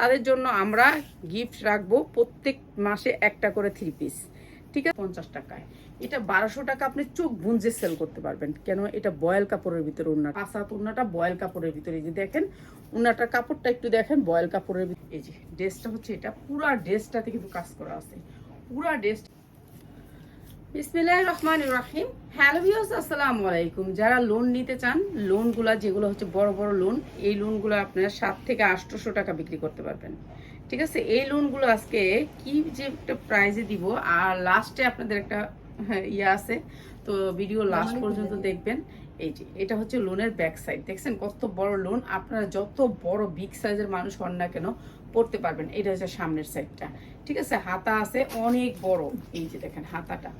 তাদের জন্য আমরা গিফট রাখব প্রত্যেক মাসে একটা করে থ্রি পিস ঠিক আছে? পঞ্চাশ টাকায়। এটা বারোশো টাকা আপনি চোখ বুঞ্জে সেল করতে পারবেন। কেন? এটা বয়েল কাপড়ের ভিতরে উন্না পাসাত উন্নাটা বয়েল কাপড়ের ভিতরে। যে দেখেন উন্নাটার কাপড়টা একটু দেখেন, বয়েল কাপড়ের ভিতরে। এই যে ড্রেসটা হচ্ছে এটা। পুরা ড্রেসটাতে কিন্তু কাজ করা আছে। পুরা ড্রেস বিসমিল্লাহ রহমান রাহিম। হ্যালো ভিউস আসসালামু আলাইকুম। যারা লোন নিতে চান লোনগুলা যেগুলো হচ্ছে বড় বড় লোন এই লোনগুলো আপনারা সাত থেকে আটশোশো টাকা বিক্রি করতে পারবেন। ঠিক আছে? এই লোনগুলো আজকে কি যে একটা প্রাইজে দিব আর লাস্টে আপনাদের একটা হ্যাঁ, ইয়ে আছে। তো ভিডিও লাস্ট পর্যন্ত দেখবেন। এই যে এটা হচ্ছে লোনের ব্যাক সাইড দেখছেন কত বড় লোন আপনারা যত বড় বিগ সাইজের মানুষ হন না কেন পড়তে পারবেন। এটা হচ্ছে সামনের সাইডটা ঠিক আছে? হাতা আছে অনেক বড়। এই যে দেখেন হাতাটা।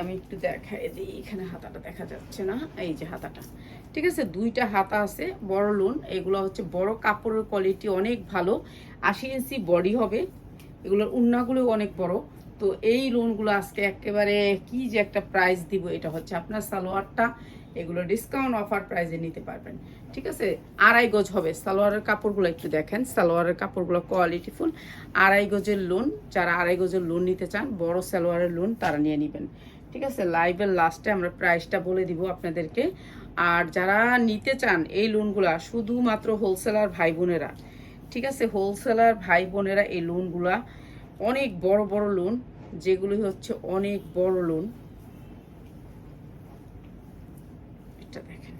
আমি একটু দেখাই দিই এখানে হাতাটা দেখা যাচ্ছে না, এই যে হাতাটা। ঠিক আছে? দুইটা হাতা আছে, বড় লোন, এগুলো হচ্ছে বড় কাপড়ের কোয়ালিটি অনেক ভালো, আশি ইঞ্চি বডি হবে, এগুলোর উন্নাগুলো অনেক বড়। তো এই লোনগুলো আজকে একেবারে কি যে একটা প্রাইস দিব, এটা হচ্ছে আপনার সালোয়ারটা, এগুলো ডিসকাউন্ট অফার প্রাইসে নিতে পারবেন। ঠিক আছে? আড়াই গজ হবে। সালোয়ারের কাপড়গুলো একটু দেখেন, সালোয়ারের কাপড়গুলো কোয়ালিটিফুল আড়াই গজের লোন, যারা আড়াই গজের লোন নিতে চান, বড় সালোয়ারের লোন তারা নিয়ে নেবেন। ঠিক আছে লাইভের লাস্টে আমরা প্রাইসটা বলে দিব আপনাদেরকে। আর যারা নিতে চান এই লোনগুলা শুধুমাত্র হোলসেলার ভাই বোনেরা, ঠিক আছে হোলসেলার ভাই বোনেরা এই লোনগুলা অনেক বড় বড় লোন যেগুলি হচ্ছে অনেক বড় লোন এটা দেখেন,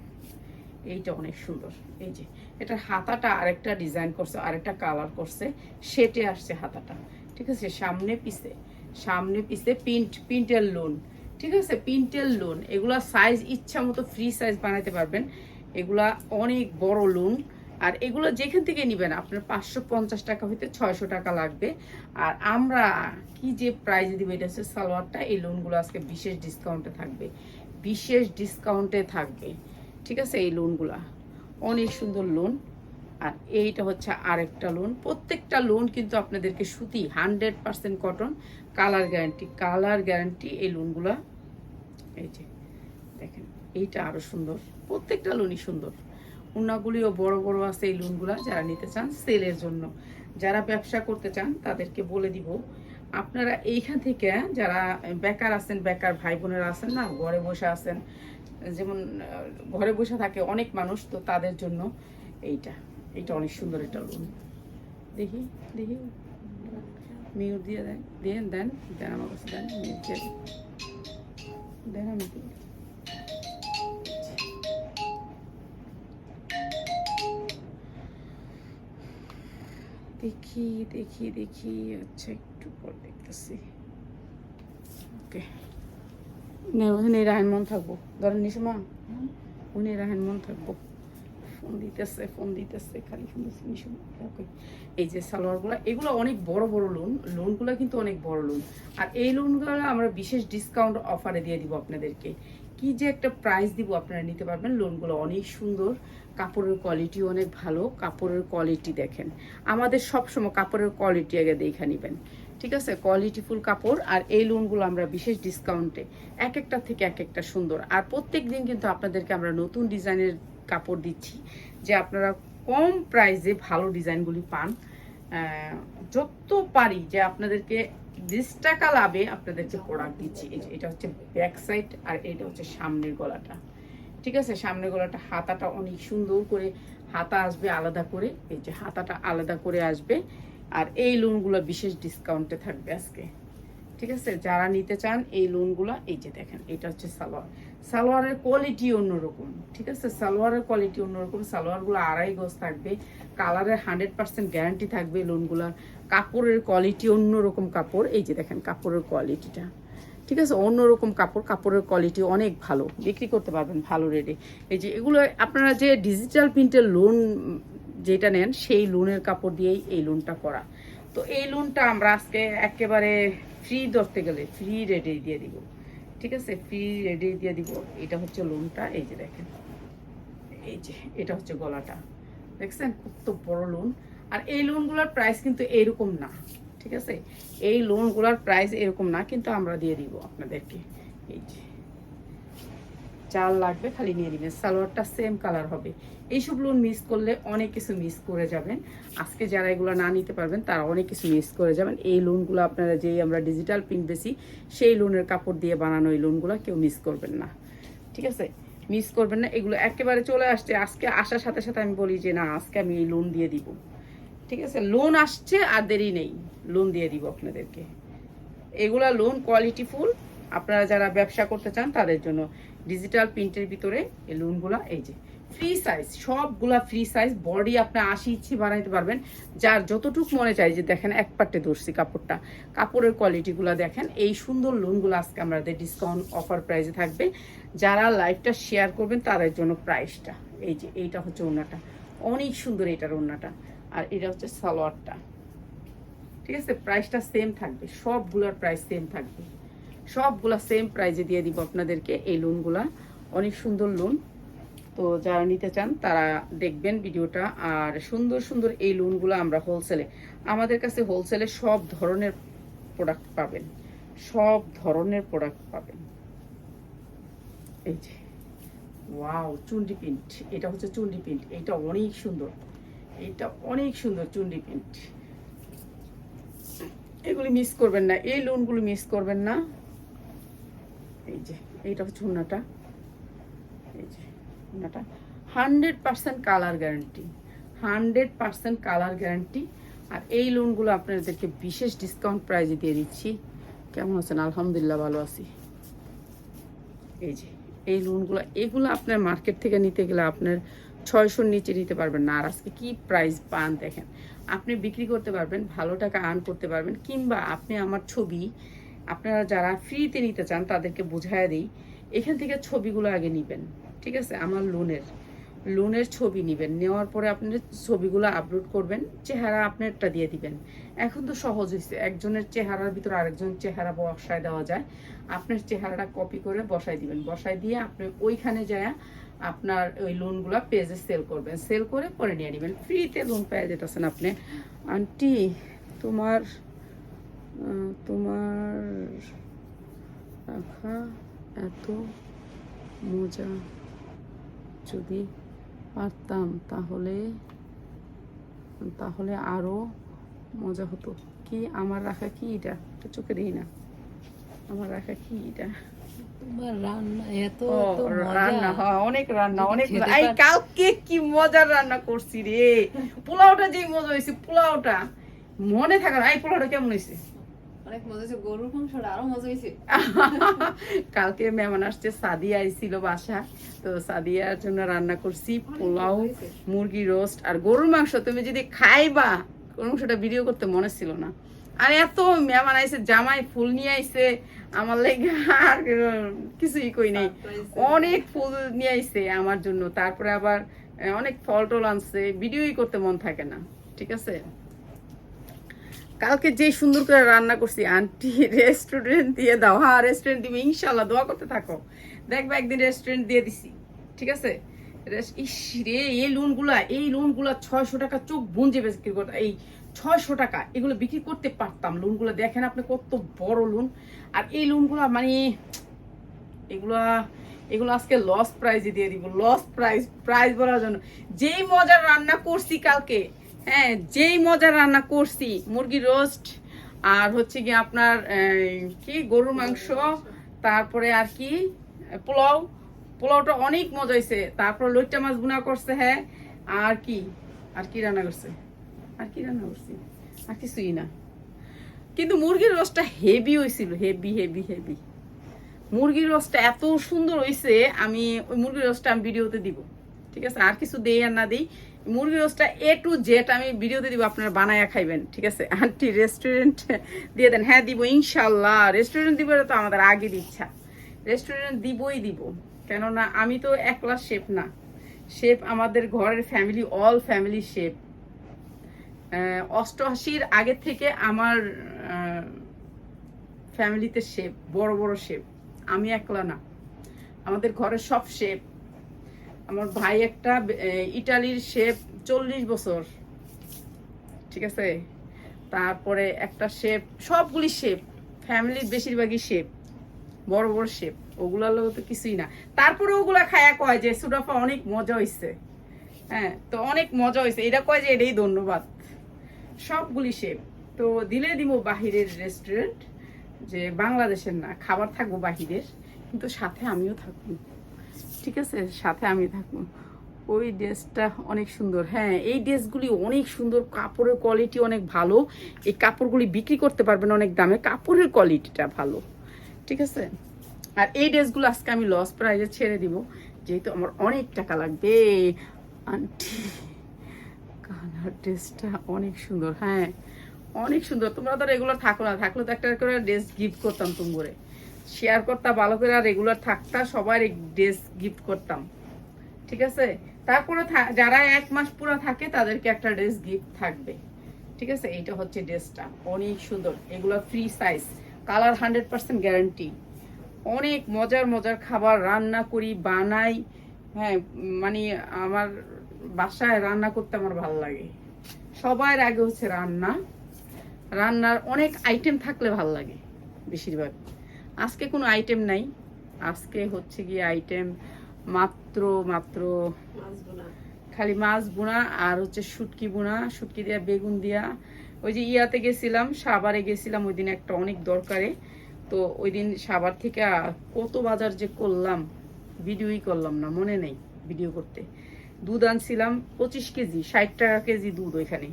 এইটা অনেক সুন্দর, এই যে এটা হাতাটা আরেকটা ডিজাইন করছে, আরেকটা কালার করছে সেটে আসছে হাতাটা, ঠিক আছে, সামনে পিছে সামনে পিছে প্রিন্ট প্রিন্টের লোন ঠিক আছে? প্রিন্টের লোন এগুলা সাইজ ইচ্ছা মতো ফ্রি সাইজ বানাতে পারবেন। এগুলা অনেক বড় লোন আর এগুলো যেখান থেকে নেবেন, আপনার পাঁচশো পঞ্চাশ টাকা হইতে ছয়শো টাকা লাগবে। আর আমরা কি যে প্রাইজে দিব, এটা হচ্ছে সালোয়ারটা। এই লোনগুলো আজকে বিশেষ ডিসকাউন্টে থাকবে। বিশেষ ডিসকাউন্টে থাকবে। ঠিক আছে? এই লোনগুলা অনেক সুন্দর লোন আর এইটা হচ্ছে আরেকটা লোন প্রত্যেকটা লোন কিন্তু আপনাদেরকে সুতি hundred percent cotton colour guarantee colour guarantee এই লোনগুলা এই যে, দেখেন, এইটা আরও সুন্দর। প্রত্যেকটা লোনই সুন্দর। উন্নাগুলিও বড় বড় আছে এই লোনগুলা, যারা নিতে চান সেলের জন্য। যারা ব্যবসা করতে চান, তাদেরকে বলে দিব, আপনারা এইখান থেকে যারা বেকার আছেন, বেকার ভাই বোনেরা আছেন না, ঘরে বসে আছেন, যেমন, ঘরে বসে থাকে অনেক মানুষ, তো তাদের জন্য এইটা এইটা অনেক সুন্দর এটা লুন। দেখি দেখি। মিউট দিয়ে দেন দেন দেন দেন আমার কাছে, দেন, মিউট। দেন আমি দেখি দেখি দেখি আচ্ছা একটু পর দেখতেছি। ওকে। না ওখানে রাহেন মন থাকব। ধরেন নিসমা উনি রাহেন মন থাকব। ফোন দিতেছে ফোন দিতেছে, খালি ফোন দিচ্ছে এই যে সালোয়ারগুলো, এগুলো অনেক বড় বড় লোন লোনগুলো কিন্তু অনেক বড় লোন আর এই লোনগুলো আমরা বিশেষ ডিসকাউন্ট অফারে দিয়ে দিব আপনাদেরকে। কি যে একটা প্রাইস দিব আপনারা নিতে পারবেন। লোনগুলো অনেক সুন্দর। কাপড়ের কোয়ালিটি অনেক ভালো। কাপড়ের কোয়ালিটি দেখেন। আমাদের সবসময় কাপড়ের কোয়ালিটি আগে দেখে নেবেন। ঠিক আছে? কোয়ালিটিফুল কাপড়। আর এই লোনগুলো আমরা বিশেষ ডিসকাউন্টে এক একটা থেকে এক একটা সুন্দর। আর প্রত্যেক দিন কিন্তু আপনাদেরকে আমরা নতুন ডিজাইনের কাপড় দিচ্ছি, যে আপনারা কম প্রাইসে ভালো ডিজাইনগুলি পান। যত পারি যে আপনাদেরকে বিশ টাকা লাভে আপনাদেরকে প্রোডাক্ট দিচ্ছি। এটা হচ্ছে ব্যাক সাইড আর এটা হচ্ছে সামনের গলাটা। ঠিক আছে? সামনের গলাটা হাতাটা অনেক সুন্দর করে হাতা আসবে আলাদা করে। এই যে হাতাটা আলাদা করে আসবে। আর এই লোনগুলো বিশেষ ডিসকাউন্টে থাকবে আজকে। ঠিক আছে? যারা নিতে চান এই লোনগুলো এই যে দেখেন, এটা হচ্ছে সালোয়ার। সালোয়ারের কোয়ালিটি অন্যরকম, ঠিক আছে? সালোয়ারের কোয়ালিটি অন্যরকম, সালোয়ারগুলো আড়াই গজ থাকবে কালারের হান্ড্রেড পার্সেন্ট গ্যারান্টি থাকবে লোনগুলোর কাপড়ের কোয়ালিটি অন্যরকম কাপড়, এই যে দেখেন কাপড়ের কোয়ালিটিটা ঠিক আছে? অন্যরকম কাপড়, কাপড়ের কোয়ালিটি অনেক ভালো, বিক্রি করতে পারবেন ভালো রেটে এই যে এগুলো আপনারা যে ডিজিটাল প্রিন্টের লোন যেটা নেন, সেই লোনের কাপড় দিয়েই এই লোনটা করা। তো এই লোনটা আমরা আজকে একেবারে ফ্রি ধরতে গেলে ফ্রি রেটেই দিয়ে দিব। ঠিক আছে ফ্রি রেডি দিয়ে দিব। এটা হচ্ছে লোনটা এই যে দেখেন। এই যে, এটা হচ্ছে গলাটা। দেখছেন খুব তো বড় লোন আর এই লোনগুলোর প্রাইস কিন্তু এরকম না, ঠিক আছে? এই লোনগুলোর প্রাইস এরকম না, কিন্তু আমরা দিয়ে দিব আপনাদেরকে। এই যে যার লাগবে, খালি নিয়ে নেবেন। সালোয়ারটা সেম কালার হবে। এইসব লোন মিস করলে অনেক কিছু মিস করে যাবেন। আজকে যারা এগুলো না নিতে পারবেন, তারা অনেক কিছু মিস করে যাবেন। এই লোনগুলো আপনারা যেই আমরা ডিজিটাল প্রিন্ট বেশি, সেই লোনের কাপড় দিয়ে বানানো এই লোনগুলো কেউ মিস করবেন না। ঠিক আছে? মিস করবেন না। এগুলো একেবারে চলে আসছে। আজকে আসার সাথে সাথে আমি বলি যে, না, আজকে আমি এই লোন দিয়ে দিব। ঠিক আছে? লোন আসছে আর দেরি নেই। লোন দিয়ে দিব আপনাদেরকে। এগুলা লোন কোয়ালিটি ফুল আপনারা যারা ব্যবসা করতে চান, তাদের জন্য ডিজিটাল প্রিন্টের ভিতরে এই লোনগুলা এই যে ফ্রি সাইজ সবগুলা ফ্রি সাইজ বডি আপনি আশি ইঞ্চি বানাইতে পারবেন। যার যতটুক মনে চাই যে দেখেন এক পাটে ধরছি কাপড়টা, কাপড়ের কোয়ালিটিগুলো দেখেন, এই সুন্দর লোনগুলো আজকে আমাদের ডিসকাউন্ট অফার প্রাইসে থাকবে। যারা লাইভটা শেয়ার করবেন, তাদের জন্য প্রাইসটা এই যে এইটা হচ্ছে ওড়নাটা। অনেক সুন্দর এটার ওড়নাটা, আর এটা হচ্ছে সালোয়ারটা। ঠিক আছে? প্রাইসটা সেম থাকবে, সবগুলোর প্রাইস সেম থাকবে। সবগুলা সেম প্রাইজে দিয়ে দিব আপনাদেরকে এই লোনগুলা অনেক সুন্দর লোন তো যারা নিতে চান, তারা দেখবেন ভিডিওটা। আর সুন্দর সুন্দর এই লোনগুলো আমরা হোলসেলে আমাদের কাছে হোলসেলে সব ধরনের প্রোডাক্ট পাবেন। সব ধরনের প্রোডাক্ট পাবেন। এই যে ওয়াও চুন্ডি প্রিন্ট এটা হচ্ছে চুন্ডি প্রিন্ট এটা অনেক সুন্দর। এটা অনেক সুন্দর চুন্ডি প্রিন্ট এগুলি মিস করবেন না। এই লোনগুলো মিস করবেন না। এই যে, এইটা হচ্ছে উন্নাটা এই যে উন্নাটা hundred percent colour guarantee. Hundred percent colour guarantee. আর এই লোনগুলো আপনাদেরকে বিশেষ ডিসকাউন্ট প্রাইজে দিয়ে দিচ্ছি। কেমন আছেন? আলহামদুলিল্লাহ ভালো আছি। এই যে, এই লোনগুলো এগুলো আপনার মার্কেট থেকে নিতে গেলে আপনার ছয়শোর নিচে নিতে পারবেন না। আর আজকে কি প্রাইস পান দেখেন। আপনি বিক্রি করতে পারবেন, ভালো টাকা আর্ন করতে পারবেন, কিংবা আপনি আমার ছবি আপনারা যারা ফ্রিতে নিতে চান, তাদেরকে বুঝাইয়া দিই, এখান থেকে ছবিগুলো আগে নেবেন, ঠিক আছে? আমার লোনের লোনের ছবি নেবেন, নেওয়ার পরে আপনি ছবিগুলো আপলোড করবেন, চেহারা আপনারটা দিয়ে দিবেন। এখন তো সহজ হয়েছে একজনের চেহারার ভিতরে আরেকজনের চেহারা বসায় দেওয়া যায়, আপনার চেহারাটা কপি করে বসাই দিবেন। বসাই দিয়ে আপনি ওইখানে যায় আপনার ওই লোনগুলো পেজে সেল করবেন। সেল করে পরে নিয়ে নেবেন। ফ্রিতে লোন পেয়ে যেতেছেন আপনি। আন্টি, তোমার তোমার রাখা এত মজা যদি পারতাম তাহলে তাহলে আরও মজা হতো। কি আমার রাখা কি এটা? এটা চোখে দিই না। আমার রাখা কি এটা? তোমার রান্না এত রান্না হ্যাঁ অনেক রান্না অনেক এই কালকে কি মজার রান্না করছি রে? পোলাওটা যে মজা হয়েছে পোলাওটা মনে থাকে না। এই পোলাওটা কেমন হয়েছে অনেক মজা হয়েছে গরুর মাংসটা আরও মজা হয়েছে। কালকে মেহমান আসছে সাদিয়া আইছিল বাসা। তো সাদিয়ার জন্য রান্না করছি পোলাও মুরগি রোস্ট আর গরুর মাংস তুমি যদি খাইবা গরুর মাংসটা ভিডিও করতে মনে ছিল না। আর এত মেহমান আইছে জামাই ফুল নিয়ে আইছে আমার লেগে আর কিছুই কই নেই। অনেক ফুল নিয়ে আইছে আমার জন্য। তারপরে আবার অনেক ফল টল আনছে ভিডিওই করতে মন থাকে না। ঠিক আছে? কালকে যে সুন্দর করে রান্না করছি, আন্টি রেস্টুরেন্ট দিয়ে দাও। হ্যাঁ রেস্টুরেন্ট দিবে ইনশাল্লাহ দোয়া করতে থাকো। দেখবে একদিন রেস্টুরেন্ট দিয়ে দিছি, ঠিক আছে? ইস রে, এই লোনগুলা এই লোনগুলা ছয়শো টাকা চোখ বুঞ্জে বিক্রি করতে এই ছয়শো টাকা, এগুলো বিক্রি করতে পারতাম। লোনগুলো দেখেন আপনি কত বড় লোন। আর এই লোনগুলা মানে এগুলা, এগুলো আজকে লস প্রাইজে দিয়ে দিব। লস প্রাইস প্রাইস বলার জন্য। যেই মজার রান্না করছি কালকে হ্যাঁ যেই মজার রান্না করছি, মুরগি রোস্ট আর হচ্ছে কি আপনার কি, গরুর মাংস, তারপরে আর কি, পোলাও, পোলাওটা অনেক মজা হয়েছে তারপর লইট্টা মাছ বুনা করছে হ্যাঁ আর কি আর কি রান্না করছে? আর কি রান্না করছি? আর কিছুই না। কিন্তু মুরগির রসটা হেভি হয়েছিল হেভি হেভি হেভি মুরগির রসটা এত সুন্দর হয়েছে আমি ওই মুরগির রসটা আমি ভিডিওতে দিব। ঠিক আছে? আর কিছু দেই আর না দিই মুরগির রসটা এ টু জেড আমি ভিডিওতে দিব, আপনারা বানায়া খাইবেন, ঠিক আছে? আন্টি রেস্টুরেন্ট দিয়ে দেন। হ্যাঁ দিব ইনশাল্লাহ রেস্টুরেন্ট দিব তো আমাদের আগের ইচ্ছা। রেস্টুরেন্ট দিবই দিব। কেননা আমি তো একলা শেফ না। শেফ আমাদের ঘরের ফ্যামিলি অল ফ্যামিলি শেফ অষ্টআশির আগে থেকে আমার ফ্যামিলিতে শেফ বড় বড় শেফ আমি একলা না। আমাদের ঘরের সব শেফ আমার ভাই একটা ইটালির শেফ চল্লিশ বছর। ঠিক আছে? তারপরে একটা শেপ, সবগুলি শেপ, ফ্যামিলির বেশিরভাগই শেপ, বড় বড় শেপ, ওগুলার লোক তো কিছুই না। তারপরে ওগুলা খায়া কয় যে সুডাফা অনেক মজা হয়েছে হ্যাঁ তো অনেক মজা হয়েছে এটা কয় যে এটাই ধন্যবাদ। সবগুলি শেপ। তো দিলে দিব বাহিরের রেস্টুরেন্ট যে বাংলাদেশের না, খাবার থাকব বাহিরের, কিন্তু সাথে আমিও থাকব। ঠিক আছে, সাথে আমি থাকব। ওই ড্রেসটা অনেক সুন্দর। হ্যাঁ এই ড্রেসগুলি অনেক সুন্দর। কাপড়ের কোয়ালিটি অনেক ভালো। এই কাপড়গুলি বিক্রি করতে পারবেন অনেক দামে। কাপড়ের কোয়ালিটিটা ভালো। ঠিক আছে? আর এই ড্রেসগুলো আজকে আমি লস প্রাইজে ছেড়ে দিব। যেহেতু আমার অনেক টাকা লাগবে। আন্টি, কালার ড্রেসটা অনেক সুন্দর। হ্যাঁ অনেক সুন্দর। তোমরা তো রেগুলার থাকো না। থাকলে তো একটা করে ড্রেস গিফট করতাম তোমরে শেয়ার করতাম ভালো করে রেগুলার থাকতা সবার ড্রেস গিফট করতাম। ঠিক আছে? তারপরে যারা এক মাস পুরো থাকে, তাদেরকে একটা ড্রেস গিফট থাকবে। ঠিক আছে? এইটা হচ্ছে ড্রেসটা। অনেক সুন্দর। এগুলো free size colour hundred percent guarantee অনেক মজার মজার খাবার রান্না করি, বানাই। হ্যাঁ মানে আমার বাসায় রান্না করতে আমার ভালো লাগে। সবার আগে হচ্ছে রান্না। রান্নার অনেক আইটেম থাকলে ভালো লাগে, বেশিরভাগ। আজকে কোনো আইটেম নাই। আজকে হচ্ছে গিয়ে আইটেম মাত্র মাত্র খালি মাছ বোনা আর হচ্ছে শুটকি বোনা, শুটকি দিয়া, বেগুন দিয়া। ওই যে ইয়াতে গেছিলাম সাবারে গেছিলাম, ওই দিন একটা অনেক দরকারে। তো ওই দিন সাবার থেকে কত বাজার যে করলাম, ভিডিওই করলাম না, মনে নেই ভিডিও করতে। দুধ আনছিলাম পঁচিশ কেজি, ষাট টাকা কেজি দুধ ওইখানে।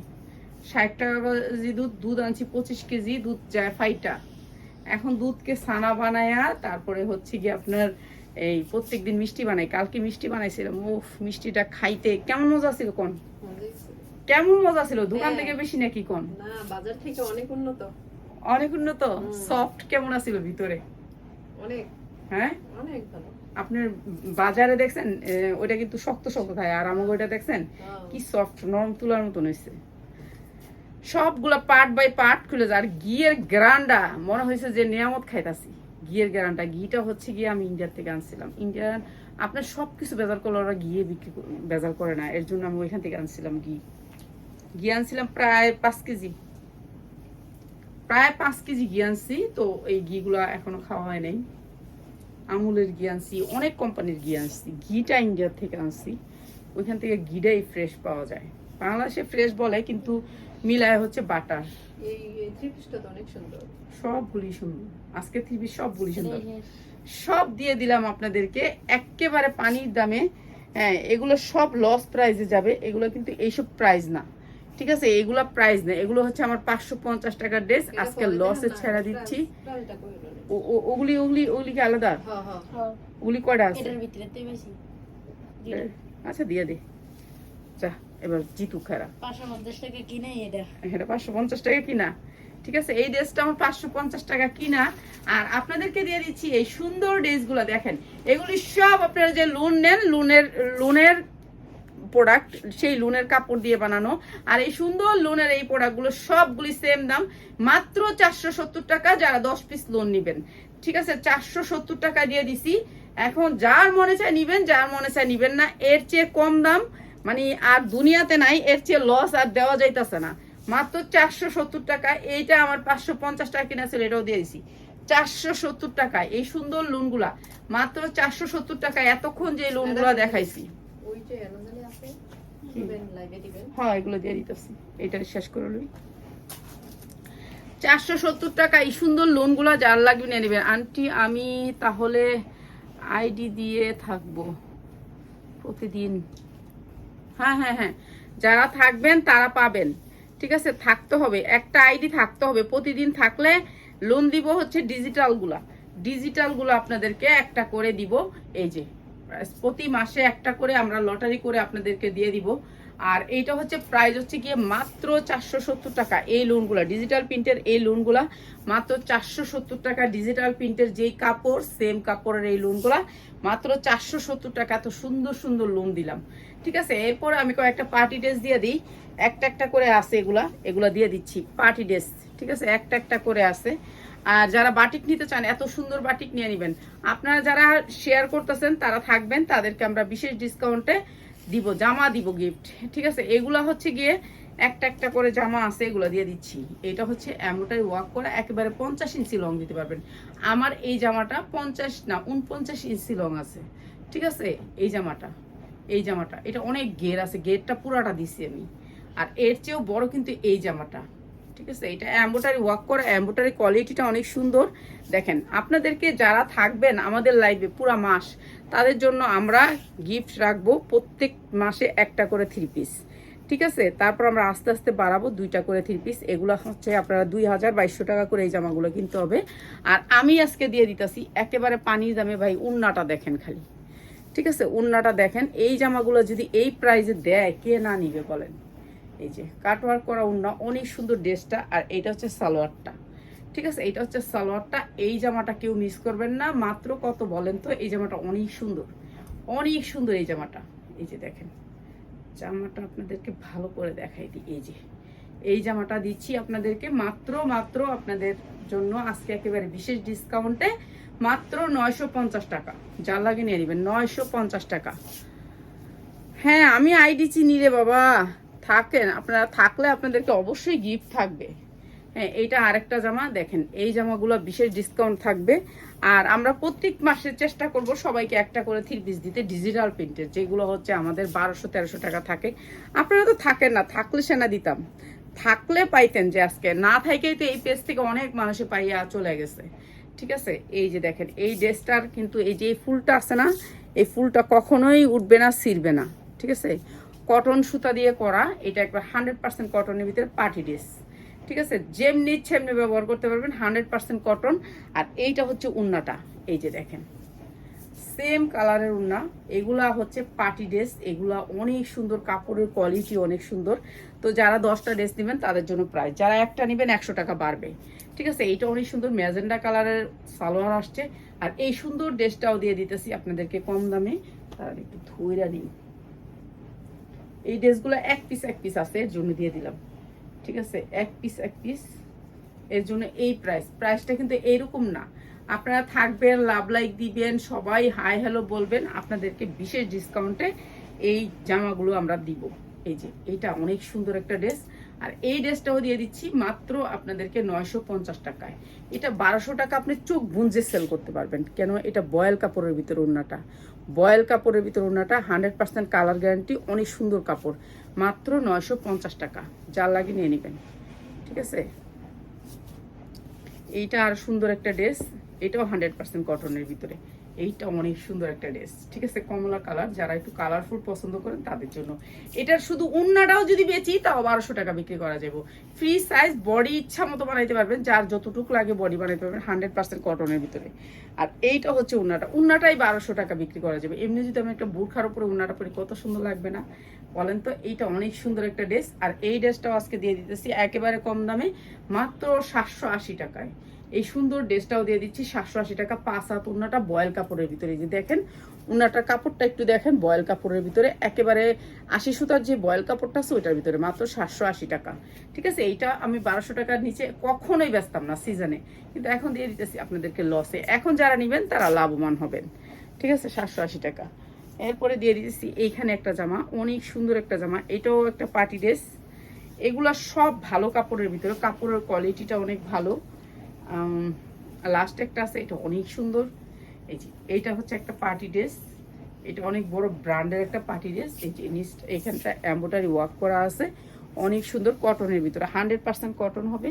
ষাট টাকা কেজি দুধ দুধ আনছি পঁচিশ কেজি, দুধ যায় ফাইটা। এখন দুধকে ছানা বানায়া তারপরে হচ্ছে কি আপনার এই প্রত্যেকদিন মিষ্টি বানাই কালকে মিষ্টি বানাইছিলাম। উফ মিষ্টিটা খাইতে কেমন মজা ছিল কোন? কেমন মজা ছিল? দোকান। থেকে বেশি নাকি কোন? না বাজার থেকে অনেক উন্নত। অনেক উন্নত? সফট কেমন আছিল ভিতরে? অনেক। হ্যাঁ? অনেক ভালো। আপনার বাজারে দেখছেন? ওইটা কিন্তু শক্ত শক্ত থাকে। আর আমাকে ওইটা দেখছেন? হ্যাঁ। কি সফট নরম তুলার মতন হয়েছে সবগুলা পার্ট বাই পার্ট খুলে যায়। আর ঘিয়ের গ্রান্ডা মনে হয়েছে যে নিয়ামত খাইতাছি। ঘিয়ের গ্রান্ডা ঘিটা হচ্ছে গিয়ে আমি ইন্ডিয়ার থেকে আনছিলাম। ইন্ডিয়ান আপনার সব কিছু বেজার করলে ওরা ঘিয়ে বিক্রি বেজার করে না। এর জন্য আমি ওইখান থেকে আনছিলাম ঘি। ঘি আনছিলাম প্রায় পাঁচ কেজি। প্রায় পাঁচ কেজি ঘি আনছি, তো এই ঘিগুলা এখনও খাওয়া হয় নাই। আমুলের ঘি আনছি, অনেক কোম্পানির ঘি আনছি। ঘিটা ইন্ডিয়ার থেকে আনছি। ওইখান থেকে ঘিটাই ফ্রেশ পাওয়া যায়। বাংলাদেশে ফ্রেশ বলে, কিন্তু মিলায় হচ্ছে বাটার। এই থ্রি পিসটা তো অনেক সুন্দর। সবগুলি সুন্দর। আজকে থ্রি সবগুলি সুন্দর। সব দিয়ে দিলাম আপনাদেরকে। একেবারে পানির দামে। হ্যাঁ এগুলো সব লস প্রাইজে যাবে। এগুলো কিন্তু এইসব প্রাইস না। ঠিক আছে? এগুলো প্রাইস না। এগুলো হচ্ছে আমার পাঁচশো পঞ্চাশ টাকার ড্রেস আজকে লসে ছেড়া দিচ্ছি। ওগুলি ওগুলি ওগুলি কি আলাদা? হ্যাঁ হ্যাঁ ওগুলি কয়টা আছে? আচ্ছা দিয়ে দে। যা। এবার জিতু খারা পাঁচশো পঞ্চাশ টাকা কিনে এটা? এটা পাঁচশো পঞ্চাশ টাকা কিনা। ঠিক আছে এই ড্রেসটা আমার পাঁচশো পঞ্চাশ টাকা কিনা। আর আপনাদেরকে দিয়ে দিচ্ছি এই সুন্দর ড্রেস ড্রেসগুলো দেখেন। এগুলি সব আপনারা যে লোন নেন লোনের লোনের প্রোডাক্ট সেই লোনের কাপড় দিয়ে বানানো। আর এই সুন্দর লোনের এই প্রোডাক্টগুলো সবগুলি সেম দাম মাত্র চারশো সত্তর টাকা যারা দশ পিস লোন নেবেন। ঠিক আছে চারশো সত্তর টাকা দিয়ে দিছি। এখন যার মনে চায় নিবেন যার মনে চায় নিবেন না এর চেয়ে কম দাম মানে আর দুনিয়াতে নাই এর চেয়ে লস আর দেওয়া যাইতাছে না। মাত্র চারশো সত্তর টাকা এইটা আমার পাঁচশো পঞ্চাশ টাকা কিনা ছিল এটাও দিয়ে দিছি। চারশো সত্তর টাকা এই সুন্দর লোনগুলা মাত্র চারশো সত্তর টাকা এতক্ষণ যে লোনগুলা দেখাইছি। হ্যাঁ এগুলো দিয়ে দিতেছি। এটা শেষ করে লই। চারশো সত্তর টাকা এই সুন্দর লোনগুলো যার লাগবে নিয়ে নেবেন। আন্টি আমি তাহলে আইডি দিয়ে থাকব। প্রতিদিন। হ্যাঁ হ্যাঁ হ্যাঁ। যারা থাকবেন, তারা পাবেন। ঠিক আছে? থাকতে হবে। একটা আইডি থাকতে হবে। প্রতিদিন থাকলে লোন দিব হচ্ছে ডিজিটালগুলা ডিজিটালগুলো আপনাদেরকে একটা করে দিব। এই যে, প্রতি মাসে একটা করে আমরা লটারি করে আপনাদেরকে দিয়ে দিব। আর এইটা হচ্ছে প্রাইস হচ্ছে গিয়ে মাত্র চারশো সত্তর টাকা। এই লোনগুলা ডিজিটাল প্রিন্টের এই লোনগুলা মাত্র চারশো সত্তর টাকা ডিজিটাল প্রিন্টের যেই কাপড় সেম কাপড়ের এই লোনগুলা মাত্র চারশো সত্তর টাকা এত সুন্দর সুন্দর লোন দিলাম। ঠিক আছে? এরপরে আমি কয়েকটা পার্টি ড্রেস দিয়ে দিই। একটা একটা করে আছে এগুলা এগুলা দিয়ে দিচ্ছি পার্টি ড্রেস ঠিক আছে? একটা একটা করে আছে। আর যারা বাটিক নিতে চান, এত সুন্দর বাটিক নিয়ে নেবেন। আপনারা যারা শেয়ার করতেছেন, তারা থাকবেন। তাদেরকে আমরা বিশেষ ডিসকাউন্টে দিব, জামা দিব গিফট ঠিক আছে? এগুলা হচ্ছে গিয়ে একটা একটা করে জামা আছে, এগুলো দিয়ে দিচ্ছি। এটা হচ্ছে এমনটাই ওয়ার্ক করা, একেবারে পঞ্চাশ ইঞ্চি লং দিতে পারবেন। আমার এই জামাটা পঞ্চাশ, না, উনপঞ্চাশ ইঞ্চি লং আছে। ঠিক আছে? এই জামাটা এই জামাটা। এটা অনেক গের আছে গেরটা পুরাটা দিছি আমি। আর এর চেয়েও বড় কিন্তু এই জামাটা। ঠিক আছে? এটা এম্বোটারি ওয়ার্ক করা এম্বোটারি কোয়ালিটিটা অনেক সুন্দর। দেখেন, আপনাদেরকে যারা থাকবেন আমাদের লাইভে পুরা মাস, তাদের জন্য আমরা গিফট রাখব প্রত্যেক মাসে একটা করে থ্রি পিস ঠিক আছে? তারপর আমরা আস্তে আস্তে বাড়াবো দুইটা করে থ্রি পিস এগুলো হচ্ছে আপনারা দুই হাজার বাইশশো টাকা করে এই জামাগুলো কিনতে হবে। আর আমি আজকে দিয়ে দিতেছি একেবারে পানির দামে ভাই, উন্নাটা দেখেন খালি। ঠিক আছে? উন্নাটা দেখেন, এই জামাগুলো যদি এই প্রাইজে দেয়, কে না নিবে বলেন? এই যে কাটওয়ার্ক করা উন্না অনেক সুন্দর ড্রেসটা আর এইটা হচ্ছে সালোয়ারটা। ঠিক আছে? এইটা হচ্ছে সালোয়ারটা। এই জামাটা কেউ মিস করবেন না। মাত্র কত বলেন তো? এই জামাটা অনেক সুন্দর। অনেক সুন্দর এই জামাটা। এই যে দেখেন। জামাটা আপনাদেরকে ভালো করে দেখাই দিই। এই যে। এই জামাটা দিচ্ছি আপনাদেরকে মাত্র মাত্র আপনাদের জন্য আজকে একেবারে বিশেষ ডিসকাউন্টে মাত্র নয়শো পঞ্চাশ টাকা। যা লাগে নিয়ে নেবেন। নয়শো পঞ্চাশ টাকা। হ্যাঁ আমি আইডি চিনি রে বাবা। থাকেন, আপনারা থাকলে আপনাদেরকে অবশ্যই গিফট থাকবে। হ্যাঁ এইটা আরেকটা জামা, দেখেন, এই জামাগুলো বিশেষ ডিসকাউন্ট থাকবে। আর আমরা প্রত্যেক মাসে চেষ্টা করব সবাইকে একটা করে থ্রি পিস দিতে ডিজিটাল প্রিন্টের যেগুলো হচ্ছে আমাদের বারোশো, তেরোশো টাকা থাকে। আপনারা তো থাকেন না, থাকলে সেনা দিতাম। থাকলে পাইতেন যে আজকে, না থাকেই তো এই পেজ থেকে অনেক মানুষে পাইয়া চলে গেছে। ঠিক আছে? এই যে দেখেন, এই ড্রেসটার কিন্তু এই যে ফুলটা আছে না, এই ফুলটা কখনোই উঠবে না, ছিঁড়বে না। ঠিক আছে? কটন সুতা দিয়ে করা, এটা একবার হান্ড্রেড পার্সেন্ট কটনের ভিতরে পার্টি ড্রেস ঠিক আছে? যেমনি ইচ্ছে এমনি ব্যবহার করতে পারবেন হান্ড্রেড পার্সেন্ট কটন আর এইটা হচ্ছে উন্নাটা, এই যে দেখেন। সেম কালারের উন্না, এগুলা হচ্ছে পার্টি ড্রেস এগুলা অনেক সুন্দর, কাপড়ের কোয়ালিটি অনেক সুন্দর। তো যারা দশটা ড্রেস নেবেন, তাদের জন্য প্রাইস যারা একটা নেবেন, একশো টাকা বাড়বে। ঠিক আছে? এইটা অনেক সুন্দর, ম্যাজেন্ডা কালারের সালোয়ার আসছে। আর এই সুন্দর ড্রেসটাও দিয়ে দিতেছি আপনাদেরকে কম দামে। তার একটু ধৈরা নিন এই ড্রেসগুলো এক পিস এক পিস আছে, এর জন্য দিয়ে দিলাম। ঠিক আছে? এক পিস এক পিস এর জন্য এই প্রাইস প্রাইসটা কিন্তু এইরকম না। আপনারা থাকবেন লাভ লাইক দিবেন, সবাই হাই হ্যালো বলবেন, আপনাদেরকে বিশেষ ডিসকাউন্টে এই জামাগুলো আমরা দিব। এই যে এটা অনেক সুন্দর একটা ড্রেস আর এই ড্রেসটাও দিয়ে দিচ্ছি মাত্র আপনাদেরকে নয়শো পঞ্চাশ টাকায়। এটা বারোশো টাকা আপনি চোখ বুঞ্জে সেল করতে পারবেন। কেন? এটা বয়েল কাপড়ের ভিতরে ওড়নাটা। বয়েল কাপড়ের ভিতরে ওনাটা হান্ড্রেড পার্সেন্ট কালার গ্যারান্টি, অনেক সুন্দর কাপড়। মাত্র নয়শো পঞ্চাশ টাকা। যার লাগে নিয়ে নেবেন। ঠিক আছে? এইটা আর সুন্দর একটা ড্রেস। এটাও হান্ড্রেড পার্সেন্ট কটনের ভিতরে। এইটা অনেক সুন্দর একটা ড্রেস। ঠিক আছে? কমলা কালার। যারা একটু কালারফুল পছন্দ করেন তাদের জন্য। এটার শুধু উন্নাটাও যদি বেচি, তাও বারোশো টাকা বিক্রি করা যাবে। ফ্রি সাইজ বডি ইচ্ছা মতো বানাইতে পারবেন। যার যতটুকু লাগে বডি বানাইতে পারবেন হান্ড্রেড পার্সেন্ট কটনের ভিতরে। আর এইটা হচ্ছে উন্নাটা উন্নাটাই বারোশো টাকা বিক্রি করা যাবে। এমনি যদি আমি একটা বুরখার উপরে উন্নাটা পরি, কত সুন্দর লাগবে না? বলেন তো, এইটা অনেক সুন্দর একটা ড্রেস। আর এই ড্রেসটাও আজকে দিয়ে দিতেছি। একেবারে কম দামে মাত্র সাতশো আশি টাকায়। এই সুন্দর ড্রেসটাও দিয়ে দিচ্ছি, সাতশো আশি টাকা পাঁচ হাত উন্নাটা বয়েল কাপড়ের ভিতরে। যে দেখেন উন্নাটার কাপড়টা একটু দেখেন, বয়েল কাপড়ের ভিতরে। একেবারে আশি সুতার যে বয়েল কাপড়টা আছে, ওইটার ভিতরে মাত্র সাতশো আশি টাকা। ঠিক আছে, এইটা আমি বারোশো টাকার নিচে কখনোই ব্যস্তাম না সিজনে। কিন্তু এখন দিয়ে দিতেছি আপনাদেরকে লসে। এখন যারা নেবেন, তারা লাভবান হবেন। ঠিক আছে, সাতশো আশি টাকা। এরপরে দিয়ে দিতেছি এইখানে একটা জামা, অনেক সুন্দর একটা জামা। এটাও একটা পার্টি ড্রেস। এগুলা সব ভালো কাপড়ের ভিতরে। কাপড়ের কোয়ালিটিটা অনেক ভালো। লাস্ট একটা আছে, এটা অনেক সুন্দর। এই যে, এইটা হচ্ছে একটা পার্টি ড্রেস এটা অনেক বড় ব্র্যান্ডের একটা পার্টি ড্রেস এই যে এইখানটা এম্বোটারি ওয়ার্ক করা আছে। অনেক সুন্দর কটনের ভিতরে। হান্ড্রেড পার্সেন্ট কটন হবে।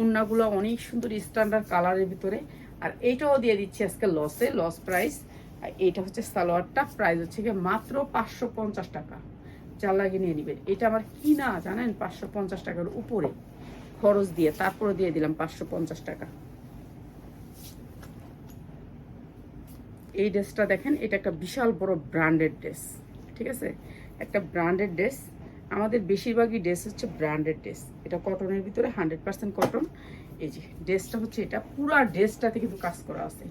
উন্নাগুলো অনেক সুন্দর স্ট্যান্ডার্ড কালারের ভিতরে। আর এইটাও দিয়ে দিচ্ছি আজকে লসে লস প্রাইস আর এইটা হচ্ছে সালোয়ারটা। প্রাইস হচ্ছে গিয়ে মাত্র পাঁচশো পঞ্চাশ টাকা। যা লাগিয়ে নিয়ে নেবেন। এটা আমার কিনা, জানেন? পাঁচশো পঞ্চাশ টাকার উপরে। খরচ দিয়ে, তারপরে দিয়ে দিলাম পাঁচশো পঞ্চাশ টাকা। এই ড্রেসটা দেখেন, এটা একটা বিশাল বড় ব্র্যান্ডেড ড্রেস, ঠিক আছে? একটা ব্র্যান্ডেড ড্রেস, আমাদের বেশিরভাগই ড্রেস হচ্ছে ব্র্যান্ডেড ড্রেস। এটা কটনের ভিতরে হান্ড্রেড পার্সেন্ট কটন। এই যে, ড্রেসটা হচ্ছে এটা, পুরা ড্রেসটাতে কিন্তু কাজ করা আছে।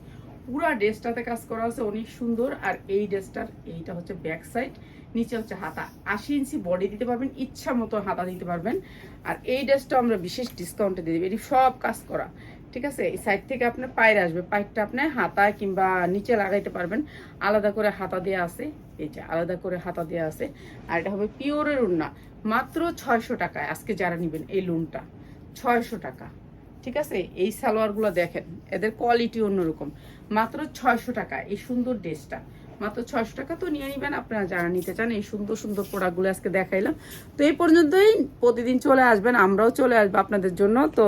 পুরা ড্রেসটাতে কাজ করা আছে অনেক সুন্দর। আর এই ড্রেসটার এইটা হচ্ছে ব্যাক সাইড নিচে হচ্ছে হাতা। আশি ইঞ্চি বডি দিতে পারবেন, ইচ্ছা মতো হাতা দিতে পারবেন। আর এই ড্রেসটা আমরা বিশেষ ডিসকাউন্টে দিয়ে দেবো। এটি সব কাজ করা, ঠিক আছে? এই সাইড থেকে আপনার পায়ের আসবে, পায়েরটা আপনি হাতায় কিংবা নিচে লাগাইতে পারবেন। আলাদা করে হাতা দেওয়া আছে, এই যে আলাদা করে হাতা দেওয়া আছে। আর এটা হবে পিওরের উন্না মাত্র ছয়শো টাকায়। আজকে যারা নেবেন এই লোনটা ছয়শো টাকা। ঠিক আছে? এই সালোয়ারগুলো দেখেন, এদের কোয়ালিটি অন্যরকম। মাত্র ছয়শো টাকা, এই সুন্দর ড্রেসটা। মাত্র ছয়শো টাকা তো নিয়ে নেবেন, আপনারা যারা নিতে চান, এই সুন্দর সুন্দর প্রোডাক্টগুলো আজকে দেখাইলাম। তো এই পর্যন্তই, প্রতিদিন চলে আসবেন, আমরাও চলে আসব আপনাদের জন্য, তো